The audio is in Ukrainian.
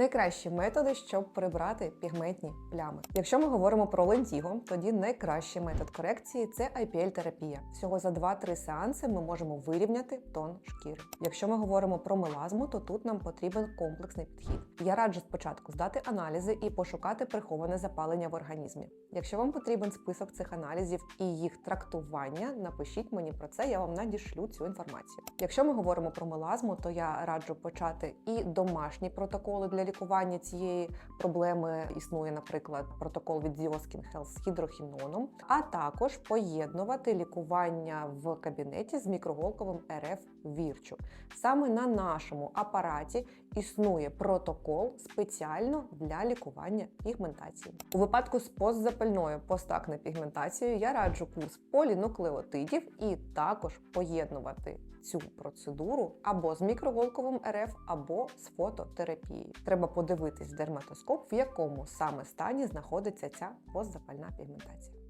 Найкращі методи, щоб прибрати пігментні плями. Якщо ми говоримо про лентіго, тоді найкращий метод корекції це IPL-терапія. Всього за 2-3 сеанси ми можемо вирівняти тон шкіри. Якщо ми говоримо про мелазму, то тут нам потрібен комплексний підхід. Я раджу спочатку здати аналізи і пошукати приховане запалення в організмі. Якщо вам потрібен список цих аналізів і їх трактування, напишіть мені про це, я вам надішлю цю інформацію. Якщо ми говоримо про мелазму, то я раджу почати і домашні протоколи для лікування цієї проблеми. Існує, наприклад, протокол від Zioskin Health з гідрохіноном, а також поєднувати лікування в кабінеті з мікроголковим РФ Вірчу. Саме на нашому апараті існує протокол спеціально для лікування пігментації. У випадку з постзапальною постакне пігментацією я раджу курс полінуклеотидів і також поєднувати цю процедуру або з мікроголковим РФ, або з фототерапією. Треба подивитись дерматоскоп, в якому саме стані знаходиться ця постзапальна пігментація.